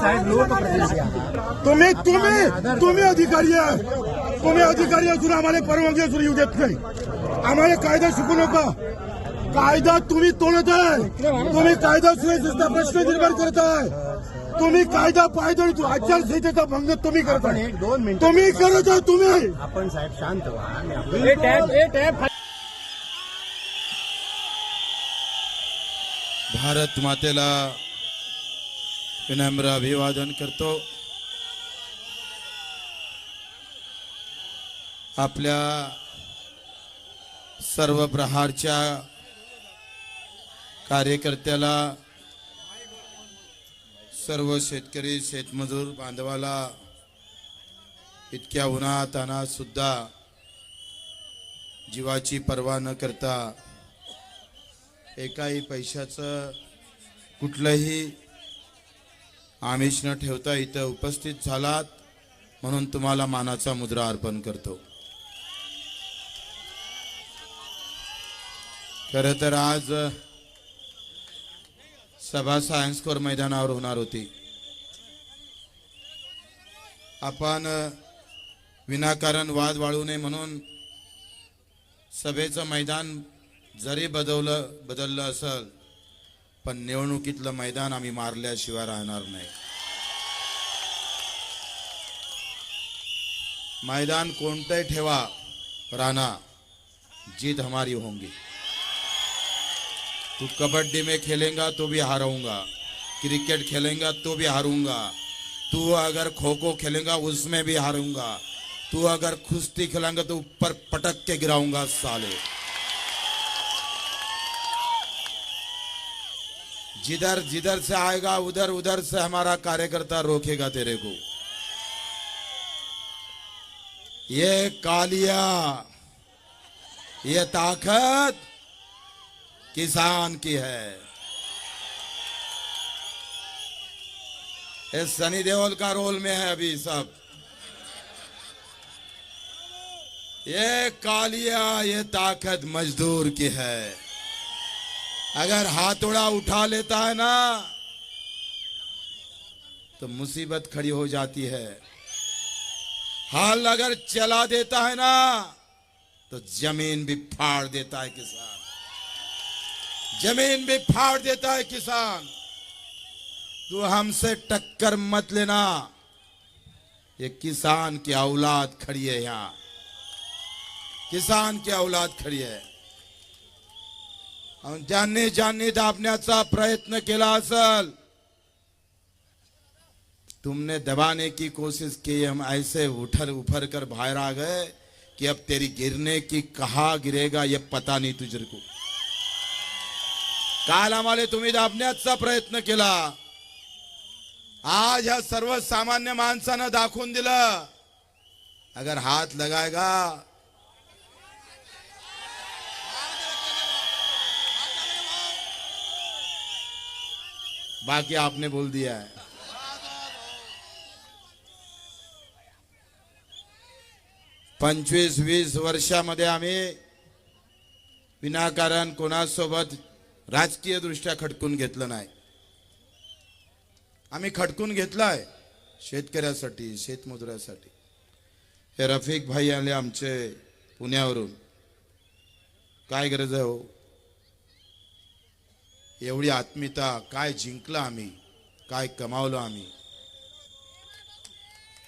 साहेब लोकप्रतिनिधी तुम्ही तुम्ही तुम्ही अधिकारी आहे तुम्ही अधिकारी असून आम्हाला परवानगी असून येऊ देत नाही आम्हाला कायदा शिकू नका कायदा तुम्ही तोडत आहे तुम्ही कायदा सुव्यवस्थेचा प्रश्न निर्माण करत आहे तुम्ही कायदा पायदळी आचारसंहितेचा भंग तुम्ही करत दोन मिनिट। तुम्ही करत आहे तुम्ही। आपण साहेब शांत व्हा आपलं- भारत मातेला विनम्र अभिवादन करतो. आपल्या सर्व प्रहारच्या कार्यकर्त्याला सर्व शेतकरी शेतमजूर बांधवाला इतक्या उन्हात सुद्धा जीवाची पर्वा न करता एकाही पैशाचं कुठलंही आमिष न ठेवता इथं उपस्थित झालात म्हणून तुम्हाला मानाचा मुद्रा अर्पण करतो. खर तर आज सभा सायन्स कोर मैदानावर होणार होती. आपण विनाकारण वाद वाळू नये म्हणून सभेचं मैदान जरी बदवलं बदललं असल पण निवडणुकीतलं मैदान आम्ही मारल्याशिवाय राहणार नाही. मैदान कोणतंही ठेवा राणा जीत हमारी होंगी. तू कबड्डी में खेलेगा तो भी हारूंगा क्रिकेट खेलेगा तो भी हारूंगा तू अगर खो खो खेलेगा उसमें भी हारूंगा तू अगर कुश्ती खेलेगा तो ऊपर पटक के गिराऊंगा साले। जिधर जिधर से आएगा, उधर उधर से हमारा कार्यकर्ता रोकेगा तेरे को। ये कालिया, ये ताकत किसान की है। ये सनी देओल का रोल में है अभी सब। ये कालिया, ये ताकत मजदूर की है। अगर हाथोड़ा उठा लेता है ना तो मुसीबत खड़ी हो जाती है। हाल अगर चला देता है ना तो ज़मीन भी फाड़ देता है किसान। ज़मीन भी फाड़ देता है किसान। तू हमसे टक्कर मत लेना। ये किसान की औलाद खड़ी है यहाँ। किसान की औलाद खड़ी है। ज्यांनी ज्यांनी दाबण्याचा प्रयत्न केला असल तुमने दबाने की कोशिश की हम ऐसे उठर उफर कर बाहर आ गए कि अब तेरी गिरने की कहा गिरेगा ये पता नहीं तुझे को। काल आम्हाला तुम्ही दाबण्याचा प्रयत्न केला। आज ह्या सर्वसामान्य माणसानं दाखवून दिलं। अगर हात लगाएगा बाकी आपने बोल दिया है। पंचवीस वीस वर्षामध्ये आम्ही विनाकारण कोणासोबत राजकीय दृष्ट्या खटकून घेतलं नाही. आम्ही खटकून घेतलाय शेतकऱ्यासाठी शेतमजुरासाठी हे रफिक भाई आले आमचे पुण्यावरून. काय गरज आहे हो? एवढी आत्मीयता काय जिंकलं आम्ही काय कमावलं आम्ही.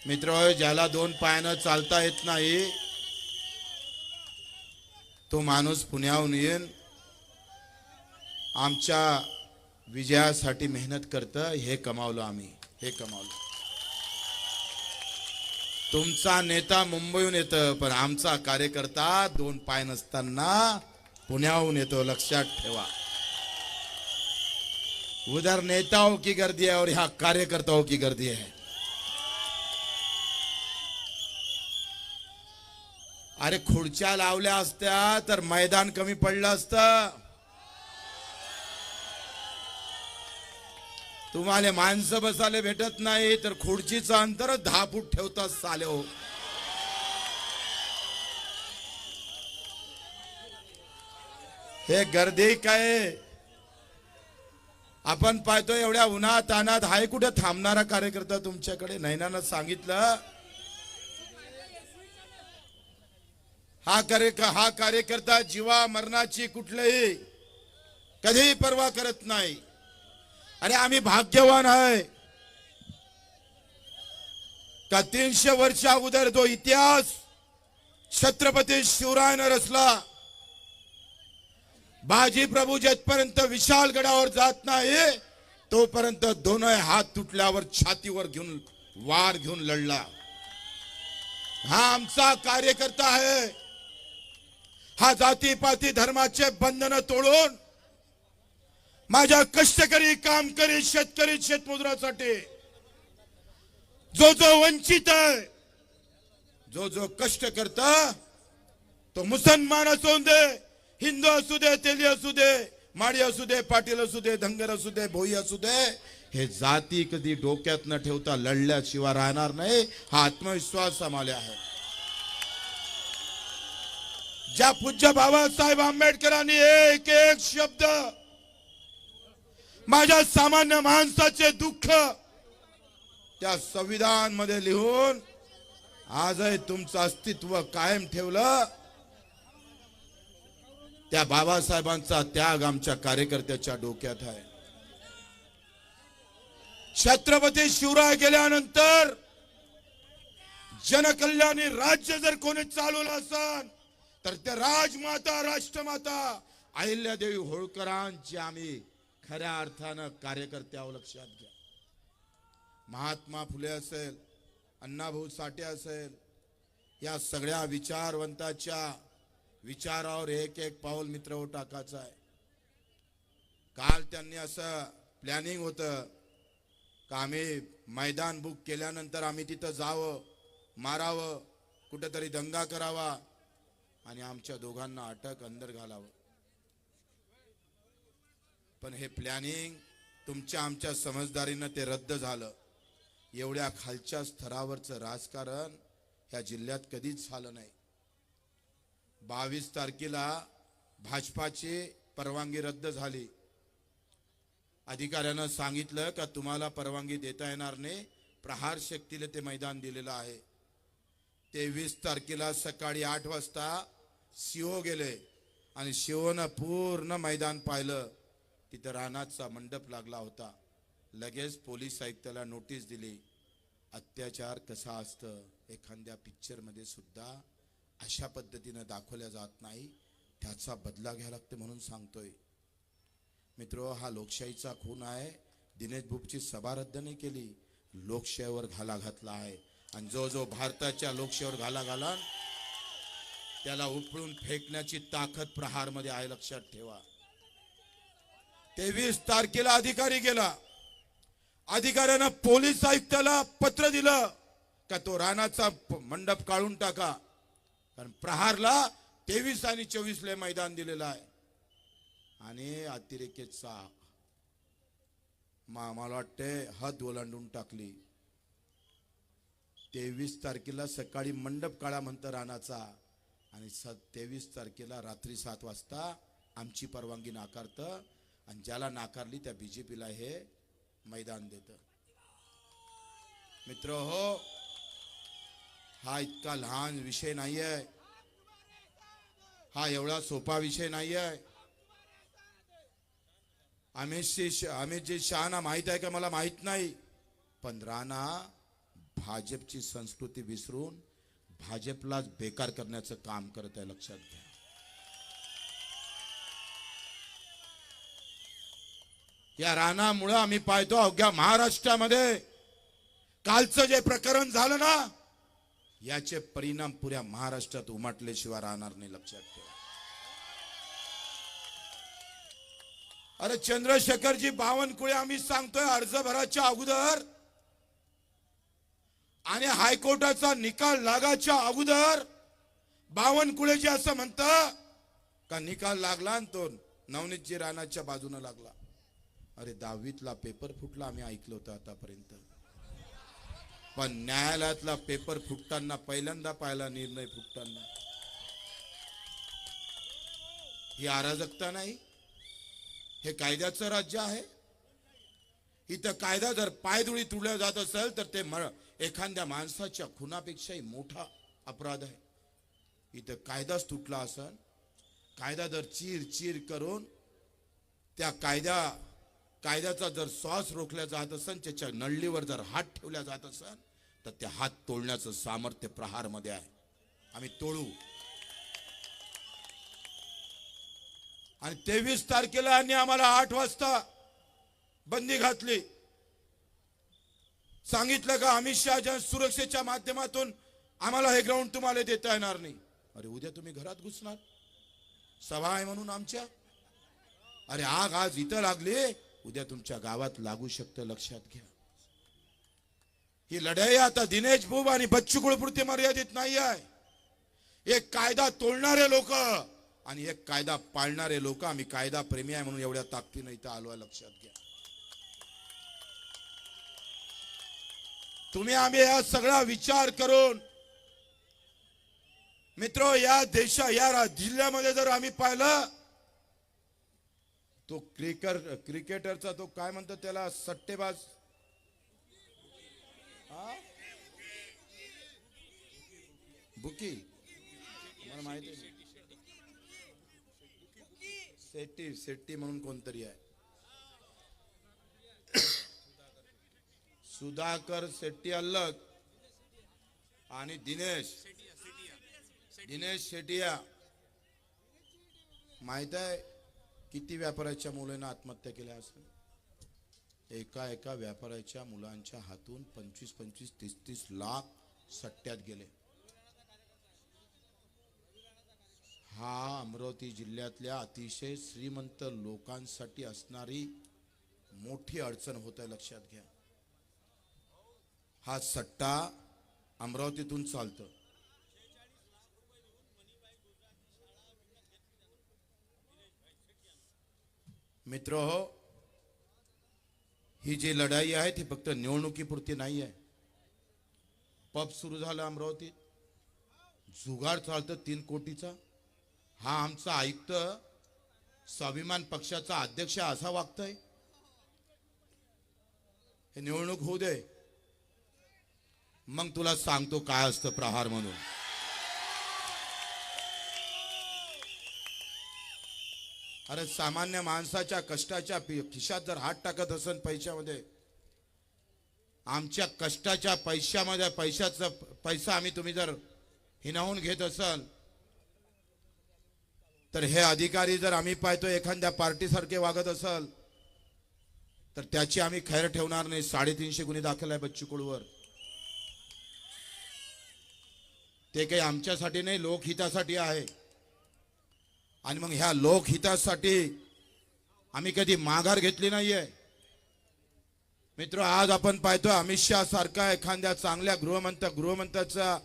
मित्र ज्याला दोन पायानं चालता येत नाही तो माणूस पुण्याहून येईन. आमच्या विजयासाठी मेहनत करतं हे कमावलं आम्ही हे कमावलं. तुमचा नेता मुंबईहून येतं पण आमचा कार्यकर्ता दोन पाय नसताना पुण्याहून येतो लक्षात ठेवा. उधर नेताओं की गर्दी है और यहां कार्यकर्ताओं की गर्दी है। अरे खुर्च्या लावल्या असत्या तर मैदान कमी पडलं असतं। तुम्हाला माणसं बसायला भेटत नाही तर खुर्चीचं अंतर दहा फूट ठेवतात साले हो। हे गर्दी काय आपण पाहतो एवढ्या उन्हात तानात हाय कुठे थांबणारा कार्यकर्ता तुमच्याकडे? नैनानं सांगितलं. हा कार्य हा कार्यकर्ता जीवा मरणाची कुठलंही कधीही पर्वा करत नाही. अरे आम्ही भाग्यवान आहे. का तीनशे वर्षा अगोदर जो इतिहास छत्रपती शिवरायनं रचला बाजी प्रभू जेथपर्यंत विशाल गडावर जात नाही तोपर्यंत दोनही हात तुटल्यावर छातीवर घेऊन वार घेऊन लढला. हा आमचा कार्यकर्ता आहे. हा जातीपाती धर्माचे बंधन तोडून माझ्या कष्टकरी कामकरी शेतकरी शेतमजुरासाठी जो जो वंचित आहे जो जो कष्ट करता तो मुसलमान असून दे हिंदू असू दे तेली असू दे माडी असू दे पाटील असू दे धनगर असू दे भोई असू दे हे जाती कधी डोक्यात न ठेवता लढल्याशिवाय राहणार नाही हा आत्मविश्वास आम्हाला आहे. ज्या पूज्य बाबासाहेब आंबेडकरांनी एक एक शब्द माझ्या सामान्य माणसाचे दुःख त्या संविधानमध्ये लिहून आजही तुमचं अस्तित्व कायम ठेवलं. त्या बाबासाहेबांचा त्याग आमच्या कार्यकर्त्याच्या डोक्यात आहे. छत्रपती शिवराय गेल्यानंतर जनकल्याणी राज्य जर कोणी चालवलं असन तर त्या राजमाता राष्ट्रमाता अहिल्यादेवी होळकरांची आम्ही खऱ्या अर्थानं कार्यकर्त्यावर लक्षात घ्या. महात्मा फुले असेल अण्णाभाऊ साठे असेल या सगळ्या विचारवंताच्या विचारावर एक एक पाऊल मित्र हो टाकायचं आहे. काल त्यांनी असं प्लॅनिंग होतं का आम्ही मैदान बुक केल्यानंतर आम्ही तिथं जावं मारावं कुठेतरी दंगा करावा आणि आमच्या दोघांना अटक अंदर घालावं. पण हे प्लॅनिंग तुमच्या आमच्या समजदारीनं ते रद्द झालं. एवढ्या खालच्या स्तरावरचं राजकारण ह्या जिल्ह्यात कधीच झालं नाही. बावीस तारखेला भाजपाची परवानगी रद्द झाली. अधिकाऱ्यानं सांगितलं का तुम्हाला परवानगी देता येणार नाही प्रहार शक्तीला ते मैदान दिलेलं आहे. तेवीस तारखेला सकाळी आठ वाजता शिओ गेले आणि शिवनं पूर्ण मैदान पाहिलं. तिथं रानाचा मंडप लागला होता. लगेच पोलीस आयुक्ताला नोटीस दिली. अत्याचार कसा असतं एखाद्या पिक्चरमध्ये सुद्धा अशा पद्धतीनं दाखवल्या जात नाही. त्याचा बदला घ्यावा लागते म्हणून सांगतोय. मित्र हा लोकशाहीचा खून आहे. दिनेश बुपची सभा रद्द नाही केली. लोकशाहीवर घाला घातला आहे. आणि जो जो भारताच्या लोकशाहीवर घाला घाला त्याला उपळून फेकण्याची ताकद प्रहारमध्ये आहे लक्षात ठेवा. तेवीस तारखेला अधिकारी गेला. अधिकाऱ्यानं पोलीस आयुक्ताला पत्र दिलं. का तो रानाचा मंडप काढून टाका. कारण प्रहारला तेवीस आणि चोवीस ले मैदान दिलेलं आहे. आणि अतिरेकेचा मा- मला वाटते हद ओलांडून टाकली. तेवीस तारखेला सकाळी मंडप काळा म्हणतं रानाचा. आणि स तेवीस तारखेला रात्री सात वाजता आमची परवानगी नाकारतं. आणि ज्याला नाकारली त्या बीजेपीला हे मैदान देतं. मित्र हो हा इतका लहान विषय नाही आहे हा एवढा सोपा विषय नाही आहे अमितजी अमितजी शहाना माहीत आहे का मला? माहीत नाही. पण राणा भाजपची संस्कृती विसरून भाजपलाच बेकार करण्याचं काम करत आहे लक्षात घ्या. या राणामुळं आम्ही पाहतो अवघ्या महाराष्ट्रामध्ये. कालचं जे प्रकरण झालं ना याचे परिणाम पुऱ्या महाराष्ट्रात उमटल्याशिवाय राहणार नाही लक्षात ठेवा. अरे चंद्रशेखरजी बावनकुळे आम्ही सांगतोय अर्ज भराच्या अगोदर आणि हायकोर्टाचा निकाल लागाच्या अगोदर बावनकुळेजी असं म्हणत का निकाल लागला आणि तो नवनीतजी राणाच्या बाजूने लागला. अरे दहावीतला पेपर फुटला आम्ही ऐकलं होतं आतापर्यंत. पण न्यायालयातला पेपर फुटताना पहिल्यांदा पाहिला निर्णय फुटताना. ही अराजकता नाही. हे कायद्याचं राज्य आहे. इथं कायदा जर पायदुळी तुडल्या जात असेल तर ते एखाद्या माणसाच्या खुनापेक्षाही मोठा अपराध आहे. इथं कायदाच तुटला असेल कायदा जर चीर चीर करून त्या कायद्या कायद्याचा जर श्वास रोखला जात असेल त्याच्या नळलीवर जर हात ठेवला जात असेल तर ते हात तोडण्याचं सामर्थ्य प्रहारमध्ये आहे. आम्ही तोडू. आणि तेवीस तारखेला आणि आम्हाला आठ वाजता बंदी घातली. सांगितलं का अमित शहाच्या सुरक्षेच्या माध्यमातून आम्हाला हे ग्राउंड तुम्हाला देता येणार नाही. अरे उद्या तुम्ही घरात घुसणार. सभा आहे म्हणून आमच्या. अरे आग आज इथं लागली. उद्या तुमच्या गावात लागू शकतं लक्षात घ्या. ही लढाई आता दिनेश बुब आणि बच्चू कुळपुरती मर्यादित नाही आहे. एक कायदा तोडणारे लोक आणि एक कायदा पाळणारे लोक आम्ही कायदा प्रेमी आहे म्हणून एवढ्या ताकदीनं इथं आलो आहे लक्षात घ्या. तुम्ही आम्ही या सगळा विचार करून मित्र या देशा या जिल्ह्यामध्ये जर आम्ही पाहिलं तो क्रिकर क्रिकेटरचा तो काय म्हणतो त्याला सट्टेबाज? हा? बुकी? मला माहिती शेट्टी सेट्टी सेट्टी म्हणून कोणतरी आहे. सुधाकर शेट्टी अलग आणि दिनेश. दिनेश शेटिया माहीत आहे? किती व्यापाऱ्याच्या मुलांना आत्महत्या केल्या असेल एका एका व्यापाऱ्याच्या मुलांच्या हातून पंचवीस पंचवीस तीस तीस लाख सट्ट्यात गेले. हा अमरावती जिल्ह्यातल्या अतिशय श्रीमंत लोकांसाठी असणारी मोठी अडचण होत आहे लक्षात घ्या. हा सट्टा अमरावतीतून चालतो. मित्र हो ही जी लढाई आहे ती फक्त निवडणुकीपुरती नाही आहे. पब सुरू झाला अमरावतीत. जुगार चालतं तीन कोटीचा. हा आमचा आयुक्त स्वाभिमान पक्षाचा अध्यक्ष असा वागतोय. हे निवडणूक होऊ दे. मग तुला सांगतो काय असतं प्रहार म्हणून. अरे सामान्य माणसाच्या कष्टाच्या खिशात जर हात टाकत असेल पैशामध्ये आमच्या कष्टाच्या पैशामध्ये पैशाचा पैसा आम्ही तुम्ही जर हिनावून घेत असाल तर हे अधिकारी जर आम्ही पाहतो एखाद्या पार्टीसारखे वागत असाल तर त्याची आम्ही खैर ठेवणार नाही. साडेतीनशे गुन्हे दाखल आहे बच्चूकुळवर ते काही आमच्यासाठी नाही लोकहितासाठी आहे. आणि मग ह्या लोकहितासाठी आम्ही कधी माघार घेतली नाहीये. मित्र आज आपण पाहतो अमित शहा सारखा एखाद्या चांगल्या गृहमंत गृहमंत्र्याचा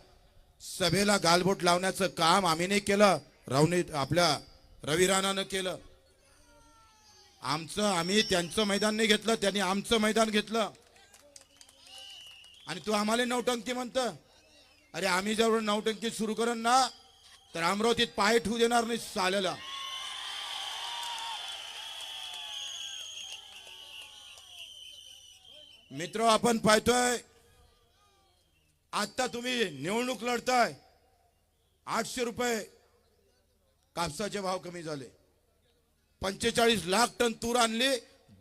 सभेला गालबोट लावण्याचं काम आम्ही नाही केलं. रावणी आपल्या रवी राणानं केलं. आमचं आम्ही त्यांचं मैदान नाही घेतलं त्यांनी आमचं मैदान घेतलं. आणि तू आम्हाला नौटंकी म्हणत. अरे आम्ही जर नौटंकी सुरू करण ना तर अमरावतीत पाय ठेवू देणार नाही चालेला मित्र आपण पाहतोय आता तुम्ही निवडणूक लढताय. आठशे रुपये कापसाचे भाव कमी झाले. पंचेचाळीस लाख टन तूर आणली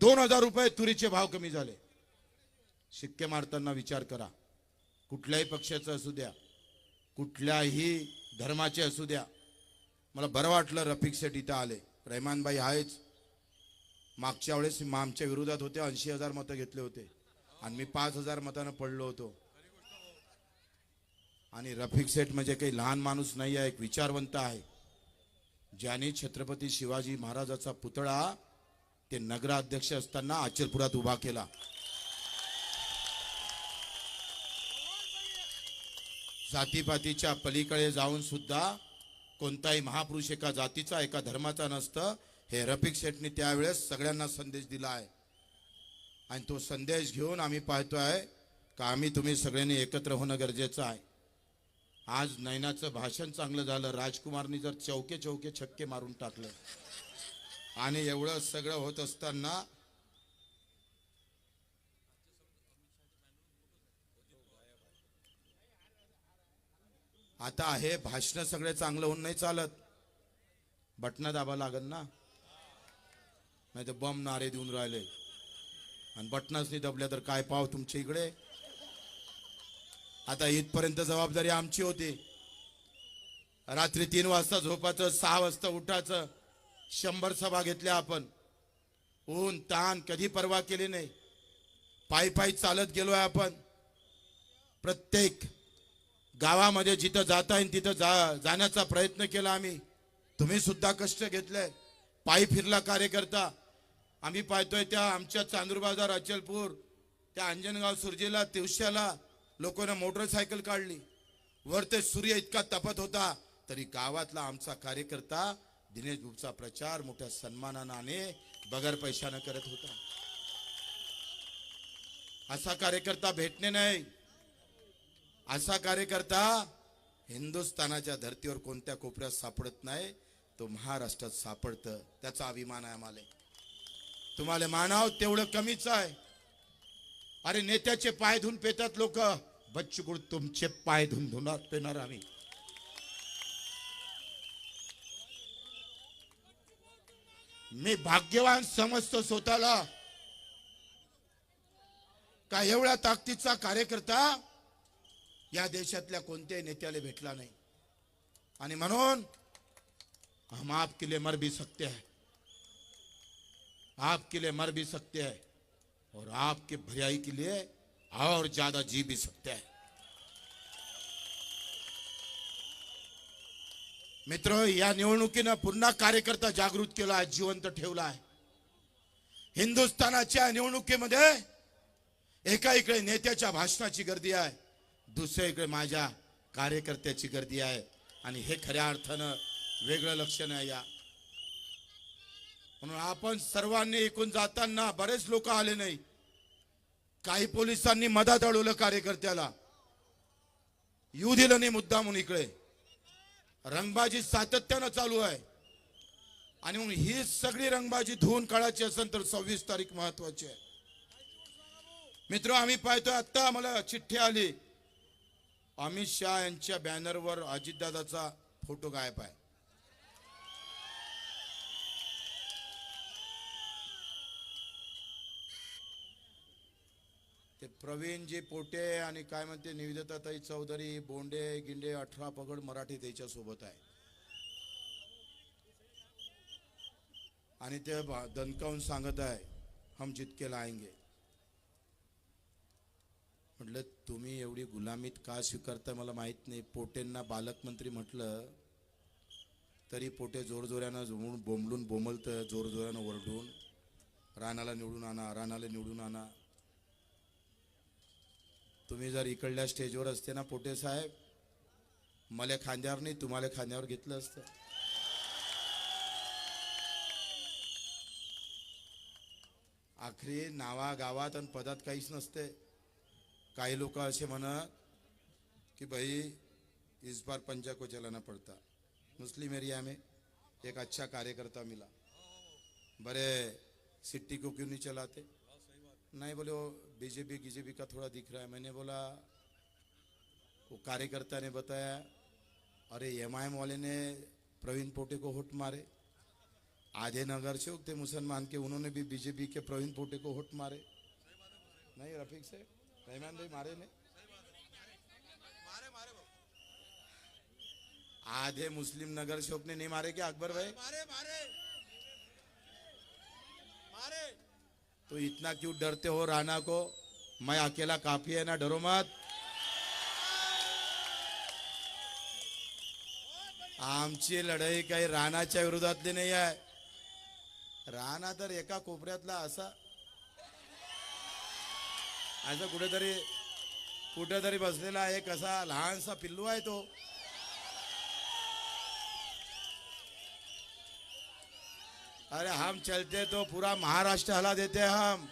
दोन हजार रुपये तुरीचे भाव कमी झाले. शिक्के मारताना विचार करा. कुठल्याही पक्षाचा असू द्या. कुठल्याही धर्माचे असू द्या. मला बरं वाटलं रफिक सेठ इथं आले. रहमानबाई आहेच. मागच्या वेळेस आमच्या विरोधात होते ऐंशी हजार मतं घेतले होते. आणि मी पाच हजार मतानं पडलो होतो. आणि रफिक सेठ म्हणजे काही लहान माणूस नाही आहे एक विचारवंत आहे. ज्याने छत्रपती शिवाजी महाराजाचा पुतळा ते नगराध्यक्ष असताना आचलपुरात उभा केला. जातीपातीच्या पलीकडे जाऊन सुद्धा कोणताही महापुरुष एका जातीचा एका धर्माचा नसतं. हे रफिक शेठने त्यावेळेस सगळ्यांना संदेश दिला आहे. आणि तो संदेश घेऊन आम्ही पाहतो आहे का आम्ही तुम्ही सगळ्यांनी एकत्र होणं गरजेचं आहे. आज नैनाचं भाषण चांगलं झालं. राजकुमारनी जर चौके चौके छक्के मारून टाकलं. आणि एवढं सगळं होत असताना आता आहे भाषण सगळे चांगलं होऊन नाही चालत. बटणं दाबा लागल ना. नाही तर बम नारे देऊन राहिले. आणि बटनच नाही दबल्या तर काय पाव तुमच्या इकडे? आता इथपर्यंत जबाबदारी आमची होती. रात्री तीन वाजता झोपायचं सहा वाजता उठायचं. शंभर सभा घेतल्या आपण. ऊन ताण कधी परवा केली नाही. पायी पायी चालत गेलोय आपण. प्रत्येक गावामध्ये जिथं जाता येईल तिथं जा जाण्याचा प्रयत्न केला आम्ही. तुम्ही सुद्धा कष्ट घेतले पायी फिरला कार्यकर्ता. आम्ही पाहतोय त्या आमच्या चांदूर बाजार अचलपूर त्या अंजनगाव सुरजीला तिवश्याला लोकांना मोटरसायकल काढली. वर ते सूर्य इतका तपत होता तरी गावातला आमचा कार्यकर्ता दिनेश बुबचा प्रचार मोठ्या सन्मानाने बगर पैशानं करत होता. असा कार्यकर्ता भेटणे नाही. असा कार्यकर्ता हिंदुस्थानाच्या धर्तीवर कोणत्या कोपऱ्यात सापडत नाही तो महाराष्ट्रात सापडतं. त्याचा अभिमान आहे आम्हाला. तुम्हाला मानाव तेवढं कमीच आहे. अरे नेत्याचे पाय धुवून पेतात लोक. बच्चूकुड तुमचे पाय धुवून धुणार पेणार आम्ही. मी भाग्यवान समजतो स्वतःला. का एवढ्या ताकदीचा कार्यकर्ता या देशातल्या कोणत्याही नेत्याला भेटला नाही. आणि म्हणून हम आपके लिए मर भी सकते हैं. आपके लिए मर भी सकते हैं. और आपके भलाई के लिए और ज्यादा जी भी सकते हैं. मित्र या निवडणुकीनं पुन्हा कार्यकर्ता जागृत केला आहे जिवंत ठेवला आहे. हिंदुस्थानाच्या निवडणुकीमध्ये एका इकडे नेत्याच्या भाषणाची गर्दी आहे. दुसऱ्या इकडे माझ्या कार्यकर्त्याची गर्दी आहे आणि हे खऱ्या अर्थानं वेगळं लक्षण आहे या. म्हणून आपण सर्वांनी एकूण जाताना बरेच लोक आले नाही. काही पोलिसांनी मधात अडवलं कार्यकर्त्याला. येऊ दिलं नाही मुद्दा म्हणून इकडे. रंगबाजी सातत्यानं चालू आहे. आणि मग ही सगळी रंगबाजी धुवून काढायची असेल तर सव्वीस तारीख महत्वाची आहे. मित्र आम्ही पाहतोय आत्ता आम्हाला चिठ्ठी आली. अमित शहा यांच्या बॅनरवर अजितदादाचा फोटो गायब आहे. ते प्रवीणजी पोटे आणि काय म्हणते निविदताताई चौधरी बोंडे गिंडे अठरा पगड मराठी त्याच्या सोबत आहे. आणि ते दणकावून सांगत आहे हम जितके लाएंगे. म्हटलं तुम्ही एवढी गुलामीत का स्वीकारता मला माहीत नाही. पोटेंना बालकमंत्री म्हटलं तरी पोटे जोरजोऱ्यानं जोडून बोंबलून बोंबलतं जोरजोऱ्यानं ओरडून रानाला निवडून आणा रानाला निवडून आणा. तुम्ही जर इकडल्या स्टेजवर असते ना पोटे साहेब मला खांद्यावर नाही तुम्हाला खांद्यावर घेतलं असतं. आखरी नावा गावात आणि पदात काहीच नसते. काही लोक असे म्हणत की भाई इस बार पंजा को चलाना पड़ता। मुस्लिम एरिया में एक अच्छा कार्यकर्ता मिला। बड़े सिट्टी को क्यों नहीं चलाते? नहीं बोले वो बीजेपी बीजेपी का थोड़ा दिख रहा है। मैंने बोला वो कार्यकर्ता ने बताया अरे एम आई एम वाले ने प्रवीण पोटे को होट मारे। आधे नगर से उगते मुसलमान के उन्होंने भी बीजेपी के प्रवीण पोटे को होट मारे। नहीं रफीक से रहमान भाई मारे ने आधे मुस्लिम नगर सेवक ने नहीं मारे क्या अकबर भाई? मारे मारे। मारे। तो इतना क्यों डरते हो राणा को? मैं अकेला काफी है ना डरो मत। आमची लढाई काही राणाच्या विरोधातली नाही आहे. राणा तर एका कोपऱ्यातला असा असं कुठेतरी कुठेतरी बसलेला एक असा लहानसा पिल्लू आहे तो. अरे हम चलते तो पूरा महाराष्ट्र हला देते हम.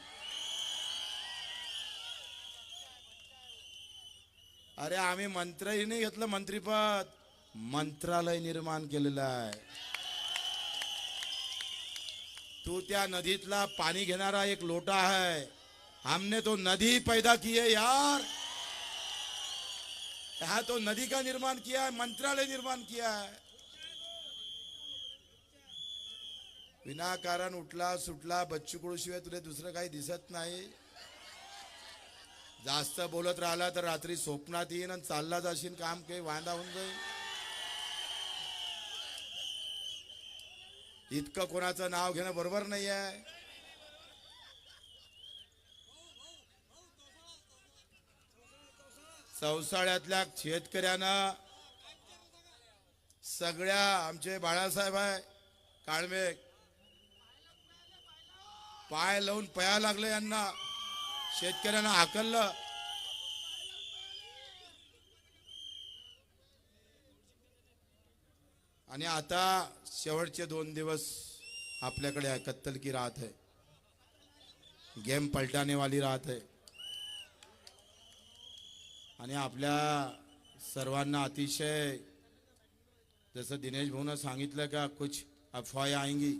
अरे आम्ही मंत्रही नाही घेतलं मंत्रीपद. मंत्रालय निर्माण केलेलं आहे. तू त्या नदीतला पाणी घेणारा एक लोटा आहे. हमने तो नदी पैदा की है यार। यहां तो नदी का निर्माण किया है मंत्रालय निर्माण किया है। विनाकारण उठला सुटला बच्चू कडू शिवाय तुला दुसरं काही दिसत नाही। जास्त बोलत राहिला तर रात्री स्वप्नात येईन आणि चालला जाशील काम काही वांदा होऊन जाईल। इतकं कोणाचं नाव घेणं बरोबर नाही आहे चौसाळ्यातल्या शेतकऱ्यांना सगळ्या आमचे बाळासाहेब आहे काळमे. पाय लावून पया लागले यांना. शेतकऱ्यांना हाकललं. आणि आता शेवटचे दोन दिवस आपल्याकडे आहे कत्तल की गेम पलटाने वाली राहत आहे. आणि आपल्या सर्वांना अतिशय जसं दिनेश भाऊनं सांगितलं का कुछ अफवाया आएंगी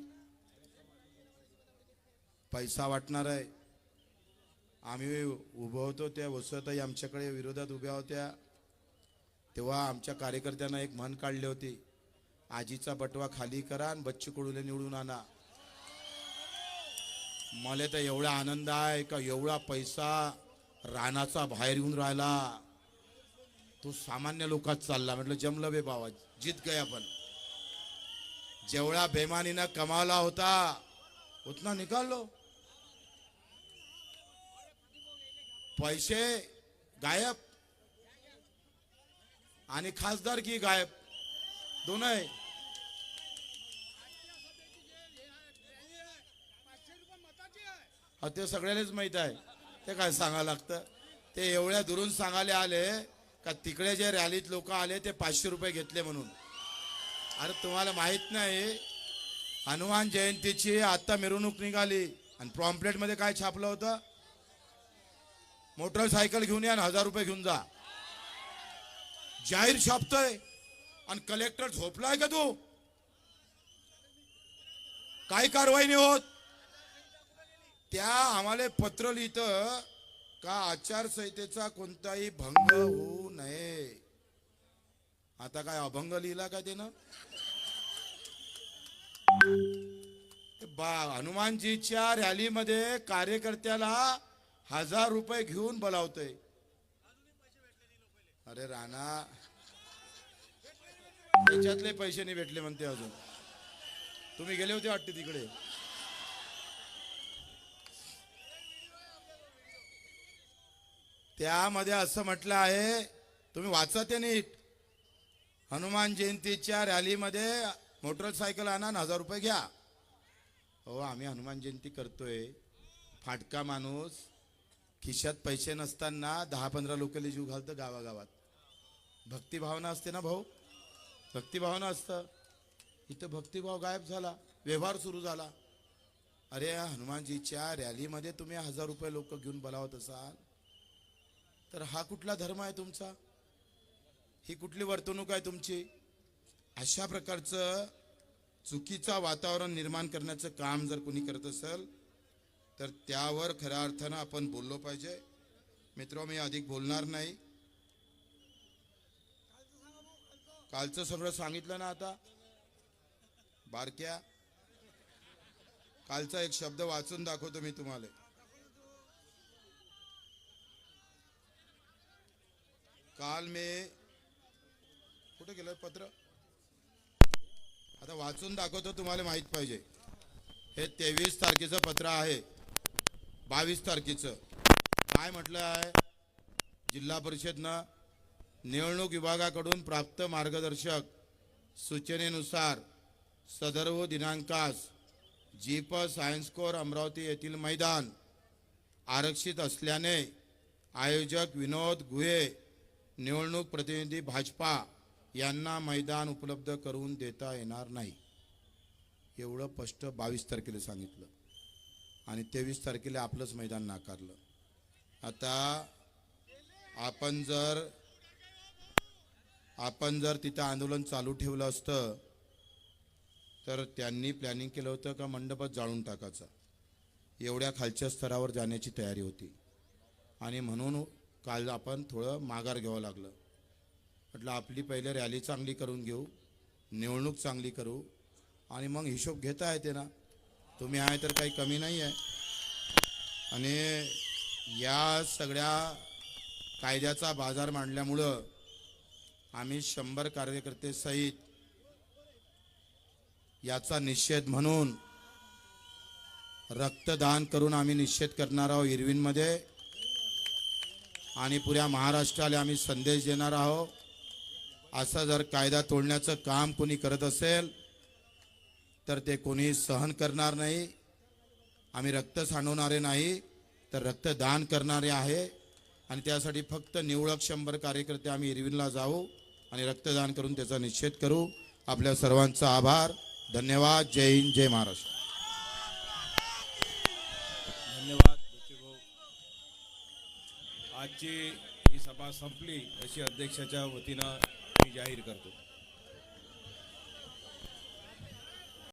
पैसा वाटणार आहे. आम्ही उभं होतो त्या वसुताई आमच्याकडे विरोधात उभ्या होत्या. तेव्हा आमच्या कार्यकर्त्यांना एक म्हण काढली होती आजीचा बटवा खाली करा आणि बच्चू कुडूले निवडून आणा. मला तर एवढा आनंद आहे का एवढा पैसा रानाचा बाहेर येऊन राहिला. तो सामान्य लोकात चालला. म्हटलं जमलं बे बाबा जित गए आपण जेवढा बेमानीनं कमावला होता उतना निकाल लो. पैसे गायब. आणि खासदार की गायब? दोन आहे ते सगळ्यालाच माहीत आहे. ते काय सांगायला लागतं? ते एवढ्या दुरून सांगायला आले का तिकडे जे रॅलीत लोक आले ते पाचशे रुपये घेतले म्हणून. अरे तुम्हाला माहीत नाही हनुमान जयंतीची आता मिरवणूक निघाली आणि प्रॉम्प्लेटमध्ये काय छापलं होतं? मोटरसायकल घेऊन या आणि हजार रुपये घेऊन जा. जाहीर छापतोय आणि कलेक्टर झोपलाय का तू? काय कारवाई नाही होत. त्या आम्हाला पत्र लिहितं का आचारसंहितेचा कोणताही भंग होऊ नये आता काय अभंग लिहिला का त्यानं? बा हनुमानजीच्या रॅलीमध्ये कार्यकर्त्याला हजार रुपये घेऊन बोलावतोय. अरे राणा त्याच्यातले पैसे नाही भेटले म्हणते अजून. तुम्ही गेले होते वाटते तिकडे. त्यामध्ये असं म्हटलं आहे तुम्ही वाचा ते नीट. हनुमान जयंतीच्या रॅलीमध्ये मोटरसायकल आणा हजार रुपये घ्या. हो आम्ही हनुमान जयंती करतोय. फाटका माणूस खिशात पैसे नसताना दहा पंधरा लोकली जीव घालतं गावागावात. भक्तिभावना असते ना भाऊ? भक्तिभावना असतं. इथं भक्तिभाव गायब झाला. व्यवहार सुरू झाला. अरे हनुमानजीच्या रॅलीमध्ये तुम्ही हजार रुपये लोक घेऊन बोलावत असाल तर हा कुठला धर्म आहे तुमचा? ही कुठली वर्तणूक आहे तुमची? अशा प्रकारचं चुकीचं वातावरण निर्माण करण्याचं काम जर कोणी करत असेल तर त्यावर खऱ्या अर्थानं आपण बोललो पाहिजे. मित्र मी अधिक बोलणार नाही. कालचं सगळं सांगितलं ना आता? बारक्या? कालचा एक शब्द वाचून दाखवतो मी तुम्हाला. काल मी कुठे गेलं पत्र? आता वाचून दाखवतो तुम्हाला माहीत पाहिजे. हे तेवीस तारखेचं पत्र आहे. बावीस तारखेचं. काय म्हटलं आहे? जिल्हा परिषदनं निवडणूक विभागाकडून प्राप्त मार्गदर्शक सूचनेनुसार सदर्व दिनांकास जीप सायन्स कोर अमरावती येथील मैदान आरक्षित असल्याने आयोजक विनोद गुहे निवडणूक प्रतिनिधी भाजपा यांना मैदान उपलब्ध करून देता येणार नाही. एवढं स्पष्ट बावीस तारखेला सांगितलं. आणि तेवीस तारखेला आपलंच मैदान नाकारलं. आता आपण जर आपण जर तिथं आंदोलन चालू ठेवलं असतं तर त्यांनी प्लॅनिंग केलं होतं का मंडपात जाळून टाकायचा. एवढ्या खालच्या स्तरावर जाण्याची तयारी होती. आणि म्हणून काल आपण थोडं माघार घ्यावं लागलं. म्हटलं आपली पहिले रॅली चांगली करून घेऊ निवडणूक चांगली करू आणि मग हिशोब घेता येते ना. तुम्ही आहे तर काही कमी नाही आहे. आणि या सगळ्या कायद्याचा बाजार मांडल्यामुळं आम्ही शंभर कार्यकर्ते सहित याचा निषेध म्हणून रक्तदान करून आम्ही निषेध करणार आहोत इरविनमध्ये. आणि पुऱ्या महाराष्ट्राला आम्ही संदेश देणार आहोत. असा जर कायदा तोडण्याचं काम कोणी करत असेल तर ते कोणी सहन करणार नाही. आम्ही रक्त सांडवणारे नाही तर रक्तदान करणारे आहे. आणि त्यासाठी फक्त निवडक शंभर कार्यकर्ते आम्ही इरविनला जाऊ आणि रक्तदान करून त्याचा निषेध करू. आपल्या सर्वांचा आभार. धन्यवाद. जय हिंद जय महाराष्ट्र. धन्यवाद आजची ही सभा संपली. अशी अध्यक्षाच्या वतीनं मी जाहीर करतो.